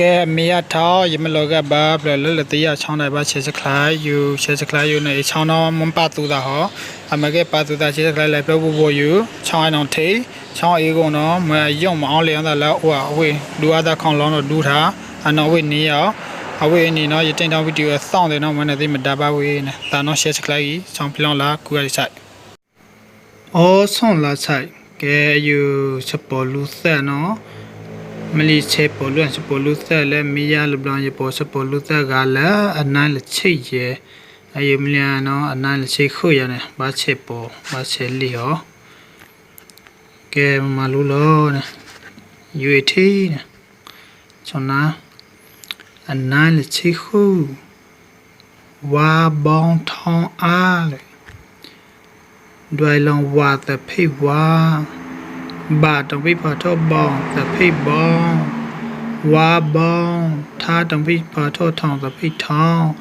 ကဲမေရထောင်းယမလောကဘာဘလလလတရချောင်းတိုင်းဘာချေစခလာယူချေစခလာယူနေချောင်းတော့မပတ်သူတာဟောအမကဲပတ်သူတာချေစခလာလည်းပြောဖို့ဖို့ယူချောင်းအောင်ထေးချောင်းအေးကုန်တော့မယုံမအောင်လျောင်းတာလားဟိုအဝေးလူအသာခေါင်လောင်းတော့ဒူးထားအနော်ဝေးနေရောအဝေးနေနော်ရတင်တောင်းဗီဒီယိုစောင့်တယ်နော်မနေ့သိမတာပါဝေးနေတာနော်ချေစခလာကြီးချောင်းပြလောင်းလာကူရဆိုင်အော်ဆွန်လာဆိုင်ကဲယူစပေါ်လူဆက်နော် မလီချေပေါ်လွန်စပေါ်လူသက်လဲမီယာလဘလန်ရပေါ်စပေါ်လူသက်ကလည်းအနိုင်လချိတ်ရဲ့အယမလျာနော်အနိုင်လချိတ်ခုရနေဘာချေပေါ်ဘာချေလီဟောကဲမလူလောနေယူတီနေချောနာအနိုင်လချိတ်ခုဝါဘောင်းထောင်းအားလေဒွိုင်လောင်ဝါသဖိတ်ဝါ ba đồng vi phật thọ bong the phi bong wa bong tha đồng vi phật thọ thong the phi thong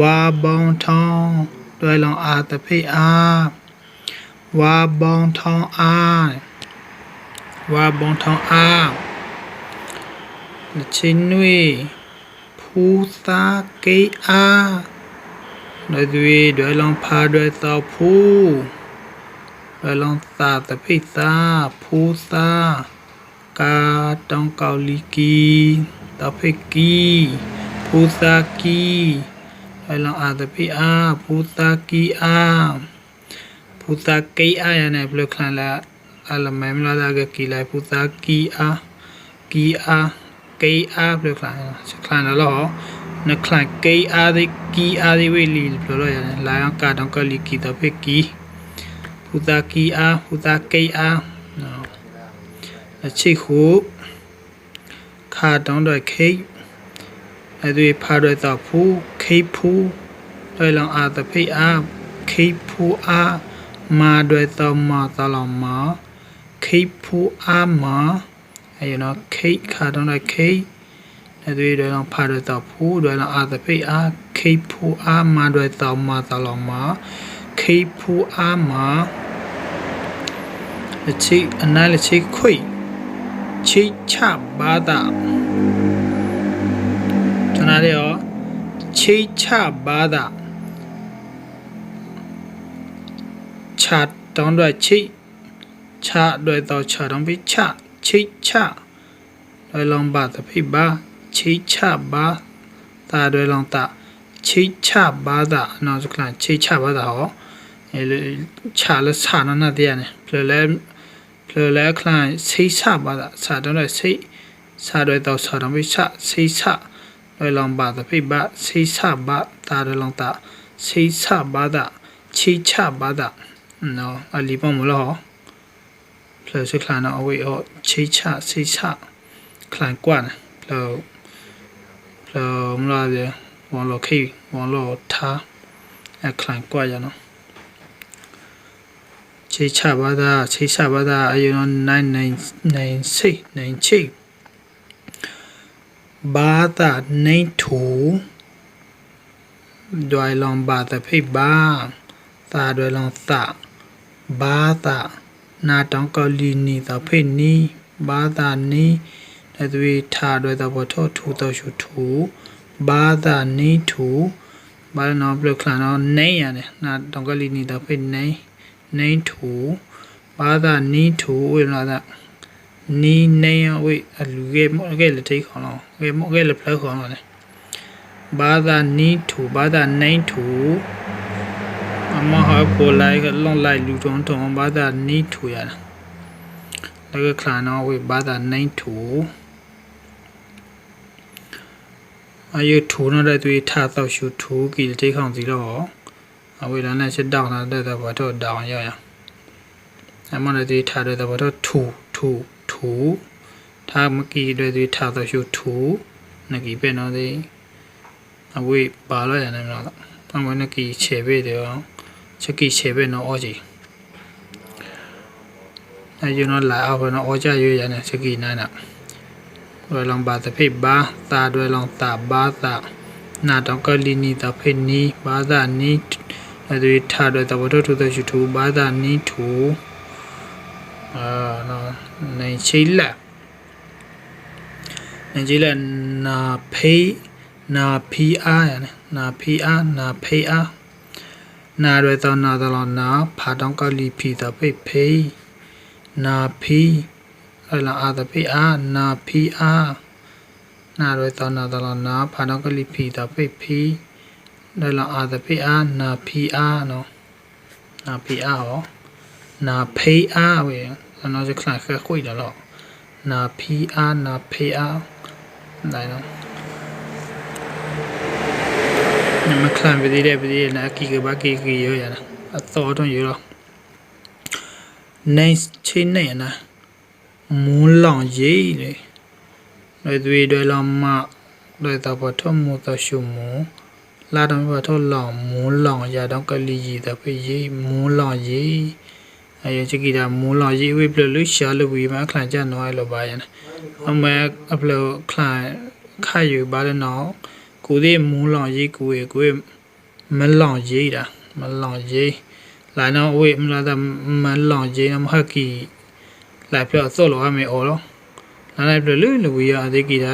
wa bong thong ด้วยลองอา the phi a wa bong thong a wa bong thong a ချင်းနွေဖူသာကေအာด้วยด้วยลองพาด้วยต่อผู้ ဘလောင်သာ တပိသာဖူသာကာတောင်ကောက်လီကီတဖိကီဖူသာကီဘလောင်အာတပိအာဖူသာကီအာဖူသာကေအာရနေဘလခလန်လာအလမဲမလာဒါကကီလိုက်ဖူသာကီအာကီအာကေအာဘလခလန်စခလန်လောနခလန်ကေအာဒီကီအာဒီဝေလီဘလလောရလာကာတောင်ကောက်လီကီတဖိကီဟူတာကီ အားဟူတာကေအားနော်အချိခုခါတောင်းတော့ခိတ်အဲ့ဒီဖာရတော့ဖူခိတ်ဖူတွေ့လောင်အာတဖိတ်အားခိတ်ဖူအားမာတွေ့တော့မာတလောင်မာခိတ်ဖူအားမာအဲ့ရနော်ခိတ်ခါတောင်းတော့ခိတ်အဲ့ဒီတွေ့လောင်ဖာရတော့ဖူတွေ့လောင်အာတဖိတ်အားခိတ်ဖူအားမာတွေ့တော့မာတလောင်မာ ခိတ်ဖူအားမာလက်ချိအနားလက်ချိခွိချိချဘာသာကျွန်တော်ရောချိချဘာသာချတောင်းတော့ချိချတော့တော့ချတော့ပြီးချချိချတော့လောပါတဖိပါချိချဘာတာတော့လောတာချိချဘာသာနော်စကလချိချဘာသာဟော အဲချလဆာနနာတဲ့နေဖလဲလေလေခလိုင်းစိတ်ဆပါတာစာတော့စိတ်စာတော့တော့စာတော့မိချစိတ်ဆလွယ်လောင်ပါတဖိပါစိတ်ဆပါတာရလောင်တာစိတ်ဆပါတာချိချပါတာနော်အလီပေါ်မလို့ဖလစခလာနော်အဝေးအောချိချစိတ်ဆခလိုင်းကွာနဖလဖလမလာလေဝန်လောခေဝန်လောထားအခလိုင်းကွာရနော် ချိချပါတာချိချပါတာအယုံ9996ဘာတာနိုင်ထူဒွိုင်လောင်ဘာတဖိဘာသာဒွိုင်လောင်သဘာတာနာတောင်ကောလီနီတဖိနီဘာတာနီတသွေထာဒွိုင်တဘောထောထူတော့ရှူထူဘာတာနီထူဘာနော်ဘလခလာနော်နိုင်ရတယ်နာတောင်ကောလီနီတဖိနိုင် နိန်းထူဘာသာနီးထူဝေလာသာနီးနေယဝေအလူကေမောကေလတိခေါလောကေမောကေလဖလခေါလောလေဘာသာနီးထူဘာသာနိန်းထူအမဟာကိုလိုက်ကလွန်လိုက်လူတုံးတုံးဘာသာနီးထူရတာလကခလာနောဝေဘာသာနိန်းထူအယုထူနော်တဲ့သူထတော့ရှူထူကီလတိခေါစီတော့ အဝေးလမ်းနဲ့ရှစ်တောင်းလာတဲ့ဘောတော့တောင်းရရအမနဲ့ဒီထားတဲ့ဘောတော့ထူထူထူထားမကီတွေဒီထားတော့ရှုထူနကီပဲနော်ဒီအဝေးပါလို့ရတယ်မလားအမနကီခြေပဲတယ်ချက်ကီခြေပဲနော်အော်ကြီးအဲယူနော်လာအော်နော်အော်ကြရွေးရတယ်ချက်ကီနိုင်တာဝေလောင်ပါတဖိဘာသာတွေလောင်တာဘာသာနာတော့ကလီနီတဖိနီဘာသာနီ အဲဒီထားတဲ့တဘောတော့ထူတဲ့ယူတူဘာသာနီထူအာနော်နိုင်ချိလာနင်ကြီးလဲနာဖေးနာဖီအားရနဲ့နာဖီအားနာဖေးအားနာရတော့နာတော့နာဖာတောင်းကလီဖီတပိဖေးနာဖီအလာအာတပိအားနာဖီအားနာရတော့နာတော့နာဖာတောင်းကလီဖီတပိဖီ ဒါလာအာတပိအားနာဖီအားနော်နာဖီအားဟောနာဖေးအားဝေနော်စခလိုက်ခွေးတယ်လို့နာဖီအားနာဖေးအားဒါနော်နမခလန်ပဒီတဲ့ပဒီနာကီကဘာကီကီရောရတာအတော်တော့ရောနိုင်ချင်းနေနာမူလောင်ရေးလေတွေတွေတွေလောင်မတွေတော့ပထမတော့ရှုမူ လာတော့ပထလောင်မူလောင်ရတော့ကလီကြီးတော့ပြေးမူလောင်ရေးအယချကီတာမူလောင်ရေးဝိပလလူရှာလူဝီမခလန်ကြနွားလို့ပါရနအမေအပလခလန်ခါယူပါတဲ့နော်ကိုသေးမူလောင်ရေးကိုရကိုမလောင်ရေးတာမလောင်ရေးလာနော်ဝေမလာတာမလောင်ရေးမဟကီလာပြဆော့လို့အမေအော်တော့လာလိုက်ပြလူလူဝီရအသေးကီတာ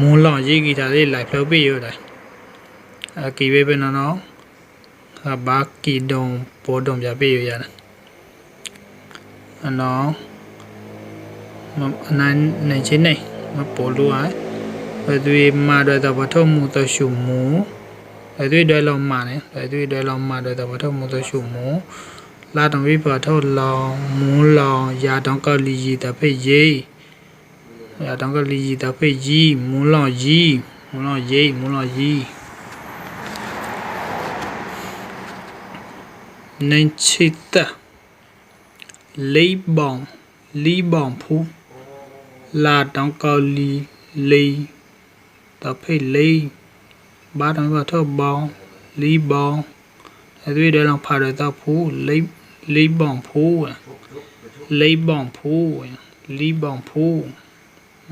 မူလောင်ရေးကီတာလေးလိုက်ဖြောပြရတာအ ကီဝေပဲနော်နော်ဘာကီဒုံပေါ်ဒုံပြပြရရတာအနော်မအနိုင်နိုင်ချင်းနေမပေါ်လို့อ่ะဘယ်သူမှာတော့တော့ဘထုံမှုတော့ရှုမှုဘယ်သူတွေလောက်မှာနေဘယ်သူတွေလောက်မှာတော့ဘထုံမှုတော့ရှုမှုလာတော်ဝိပါထောလောင်မူးလောင်ရာတောင်ကလီကြီးတဖိတ်ရေးရာတောင်ကလီကြီးတဖိတ်ကြီးမူးလောင်ကြီးမူးလောင်ရေးမူးလောင်ကြီး နိုင်ချစ်တာလေးပေါင်လီပေါင်ဖူးလာတောင်ကောလီလေးတဖိတ်လေးဘာတောင်ဘာထောပေါင်လီပေါင်အဲတွေ့တယ်လောက်ဖာရတော့ဖူးလေးလေးပေါင်ဖူးလေးပေါင်ဖူးလီပေါင်ဖူး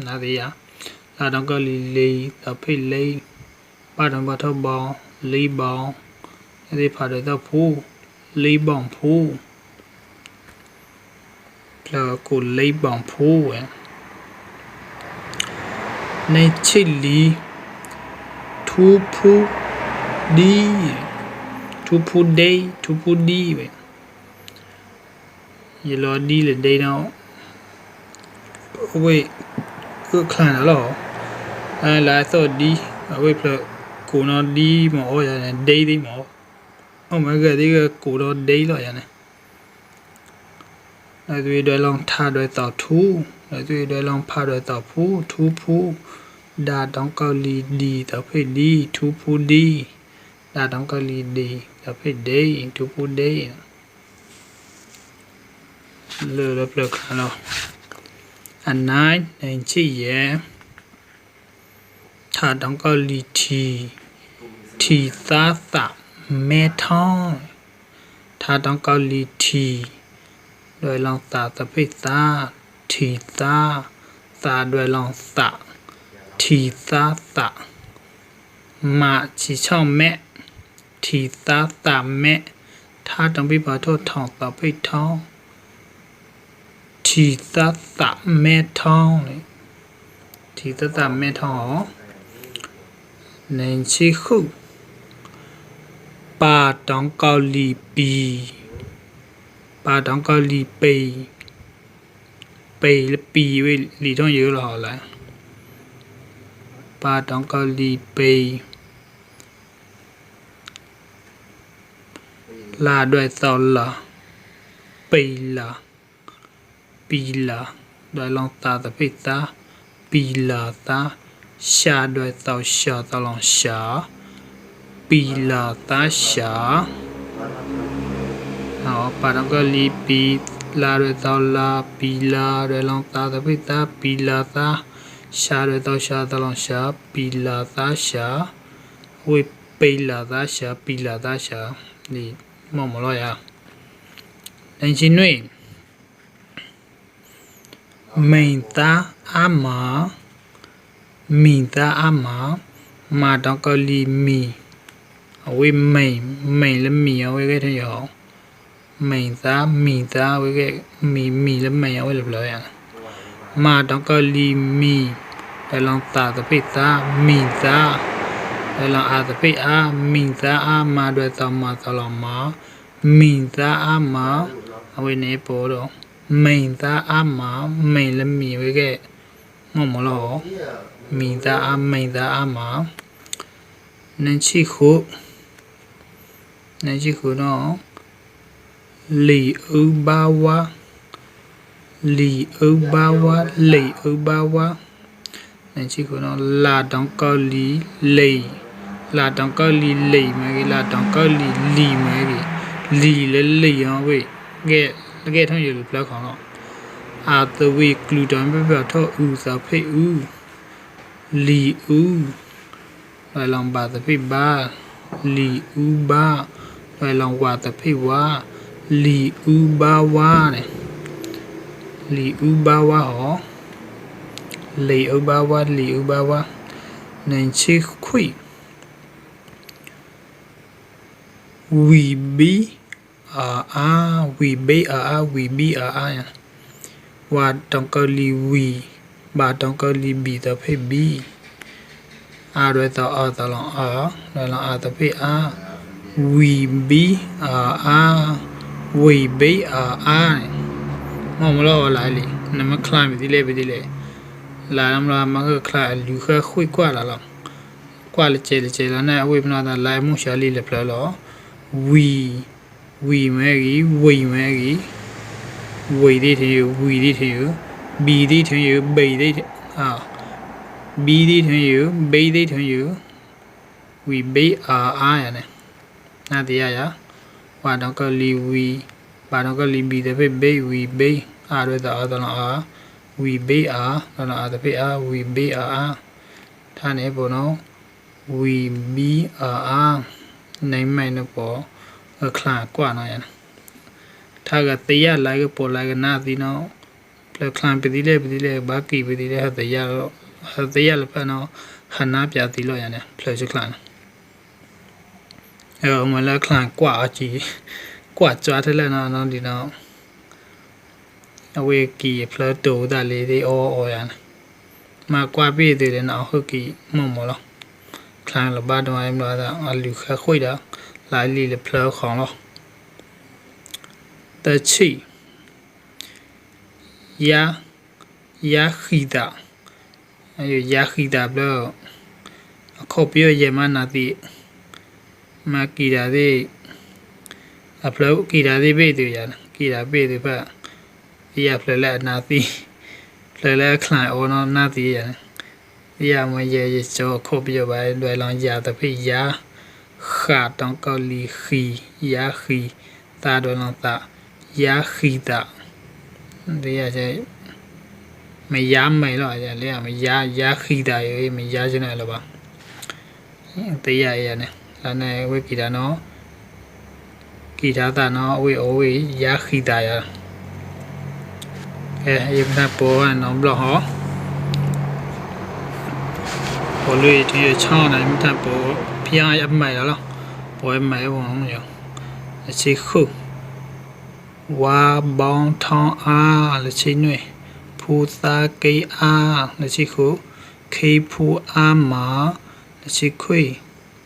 နာဒီယာလာတောင် lấy bằng phố là cô lấy bằng phố vậy này chỉ lý thu phú đi thu phú đây thu phú đi vậy giờ lo đi là đây đâu ôi cứ khăn đó rồi ai lái xe đi ôi phải cô nó đi mà ôi là đây đi mà ဖူဒီပဲရလောဒီလေဒေးတော့ဝေးကိုခလန်တော့အဲလာသောဒီဝေးဖလကိုနော်ဒီမောရတယ်ဒေးဒီမောအမကဒီကကိုတော့ဒေးလို့ရတယ်လက်သွေးတွဲလုံးထတွဲတော့ထူလက်သွေးတွဲလုံးဖတွဲတော့ဖူးထူဖူးဒါတောင်းကောက်လီဒီတော့ဖိတ်ဒီထူဖူးဒီဒါတောင်းကောက်လီဒီတော့ဖိ เมทองถ้าต้องเกาหลีทีโดยลองสาสะพิซาทีซาซาโดยลองสะทีซาสะมาชิช่องแม่ทีซาสามแม่ถ้าต้องพิพาโทษทองต่พิทองทีซาสะแม่ทองเลยทีซาสะแม่ทองในชิคุ ปาตองเกาหลีปีปาตองเกาหลีปีปีและปีไว้หลีท่องเยอะหรออละปาตองเกาหลีปีลาด้วยซอลละปีละปีละด้วยลองตาตะพิตาปีละตาชาด้วยซอชาตะลองชา ပီလာတာရှာဟောပါရကလီပီလာရတောလာပီလာရလောင်တာတပိတာပီလာသာရှာရတောရှာတလောင်ရှာပီလာသာရှာဝေပေလာသာရှာပီလာသာရှာဒီမော်မလို့ရအင်ဂျင်နွေမိန်တာအမမိန်တာအမမာတော့ကလီမီ အဝေမိန်မိန်လည်းမီအဝေခဲ့တဲ့ရောမိန်သားမိသားဝဲကမိမိလည်းမရဝဲလို့ပြောရမှာတော့ကလီမီလွယ်လောင်တာတပိတာမိတာလွယ်လောင်အာတပိအာမိတာအာမာတွေတော်မှာတော်လောင်မှာမိတာအာမာအဝိနေပေါ်တော့မိန်တာအာမာမိန်လည်းမိဝဲကမမလို့မိတာအာမိန်တာအာမာနန်ချီခုန န်ချီခုတော့လီဥဘာဝါလီဥဘာဝါလေဥဘာဝါနန်ချီခုတော့လာတောင်ကောလီလေလာတောင်ကောလီလေမဲကြီးလာတောင်ကောလီလီမဲကြီးလီလေလေရောဝေးကဲကဲထုံးရလို့ပြောခေါင်တော့အာတဝေကလူတန်ပြပြထောဥစာဖိဥလီဥလွယ်လောင်ပါတဖိပါလီဥပါ လွယ်လောင်ဝါတဖိဝါလီဥပါဝါတဲ့လီဥပါဝါဟောလီဥပါဝါလီဥပါဝါနိုင်ချီခွိဝီဘီအာအာဝီဘေအာအာဝီဘီအာအာဝါတောင်ကလီဝီဘာတောင်ကလီဘီတဖိဘီအာရတောအာတလောအာလောလောအာတဖိအာ ဝီဘီအာအာဝီဘေအာအာမမလောလာလီနမခလိုင်းဒီလေဒီလေလာမလာမခခလာလူခခွိကွာလာလောကွာလေချေလေချေလာနဲ့အဝိပနာတာလိုက်မှုရှာလီလေဖလာလောဝီဝီမဲကြီးဝိမဲကြီးဝိဒီထေဝီဒီထေဘီဒီထေဘိဒီဟာဘီဒီထေဘိဒီထေဝီဘေအာအာရနဲ့ နာတရားရဝါတော့ကလီဝီဘာတော့ကလီဘီတဲ့ဖေဘေဝီဘေအာရတဲ့အာတလောအာဝီဘေအာတော့အာတဲ့ဖေအာဝီဘေအာအာထားနေပေါ့နော်ဝီဘီအာအာနိုင်မိုင်တော့ပေါ့အခလာကွာနော်ရထားကတရားလာကပေါ်လာကနာဒီနော်ပလခလန်ပဒီလေပဒီလေဘာကီပဒီလေဟာတရားတော့ဟာတရားလဖနော်ခနာပြတိလို့ရတယ်ဖလချခလန် အဲ့တော့မလခလန်ကွာကြည့်ကွာကြွားထလက်နော်နော်ဒီတော့အဝေးကီဖလတ်တိုဒါလေးဒီအော်အော်ရန်မကွာပြည့်သေးတယ်နော်ဟုတ်ကီမမလားခလန်လဘတ်တော့အိမ်လာတာအလူခခွိတာလိုင်းလီလဖလခေါလောတချီယာယာခီတာအဲယာခီတာဘလအခုပြောရမနာတိ မှာကီတာသေးအဖလောကီတာသေးပေးသေးရလားကီတာပေးသေးဖက်ဒီရဖလလက်နာသီဖလလက်ခလန်အော်နော်နာသီရဒီရမရေရချောခုတ်ပြပါလွယ်လောင်းရတဖိယာခါတောင်ကလီခီယာခီတာဒေါ်လောင်းတာယာခီတာဒီရကျမရမယ်တော့အကျလေကမရရခီတာရေးမရချင်တယ်လို့ပါတရားရရနဲ့ လာနေဝိကီတာနော်ကီတာတာနော်အဝေအဝေယာခီတာရအဲယမနာပေါ်နော်ဘလဟောပေါ်လို့ဒီချောင်းနိုင်မြတ်ပေါ်ဖျားရမိုင်လားပွဲမဲဝန်ရောအချီခုဝါဘောင်းထောင်းအားလချီနွေဖူသာကေအားလချီခုခေဖူအားမာလချီခွေ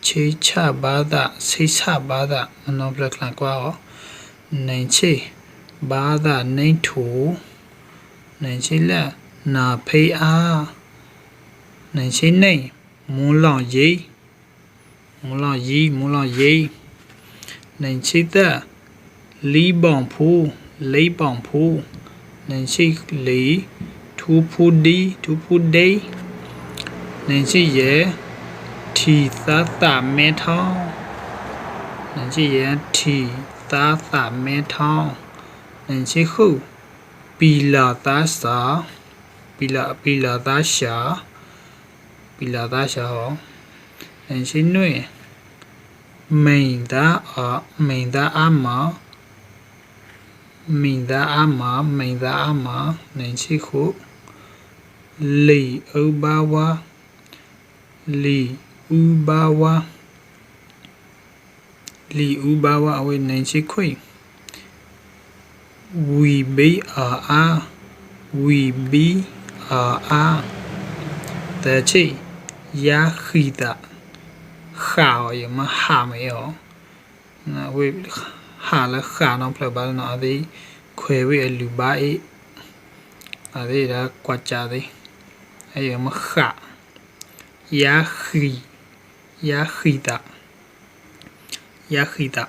ချေချဘာသာဆိချဘာသာမနောပလကလကွာနိုင်ချေဘာသာနိုင်ထူနိုင်ချေလက်နာဖေးအားနိုင်ချေနိုင်မွန်းလောင်ရိပ်မူလာရီမူလာရိနိုင်ချိသက်လီပောင်ဖူလိပောင်ဖူနိုင်ချိလီထူဖူဒီထူဖူဒေးနိုင်ချိရဲ့ ထီသာတာမဲထောင်းနိုင်ချိရဲ့ထီသာတာမဲထောင်းနိုင်ချိခုပီလာသာစာပီလာပီလာသာရှာပီလာသာရှာဟော en xin nuôi mình đã ở mình đã ăn mà mình đã ăn mà mình đã ăn mà nên chỉ khổ lì u ba wa lì u ba wa lì u ba ဥဘာဝလီဥဘာဝအဝေနိုင်ချိခွေဝီဘေအာအာဝီဘီအာအာတဲချိယာခီတာခါရမဟာမယောနာဝေခါလခါနောဖလဘာနောအဒီခွေဝေလူဘာအေအဒီရာကွာချာဒီအေမခါယာခီ ယာခီတာယာခီတာ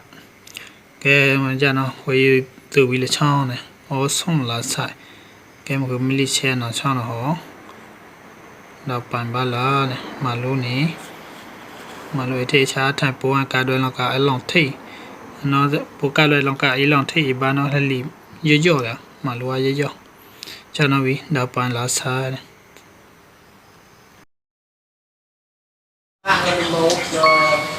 ကဲမကြနော်ဝေးသူပြီးလချောင်းနေဟောဆုံးလာဆိုင်ကဲမကမလီချဲနော်ချောင်းနော်ဟောတော့ပန်ပါလာလေမလို့နေမလို့အထေချာထိုင်ပေါ်ကတွဲလောက်ကအလောင်းထိတ်နော်ပိုကလွယ်လောင်းကအလောင်းထိတ်ဘာနော်ဟလီရေကြော့ရမလိုရရေကြော့ကျွန်တော်ပြီးတော့ပန်လာစားတယ် Animal Club.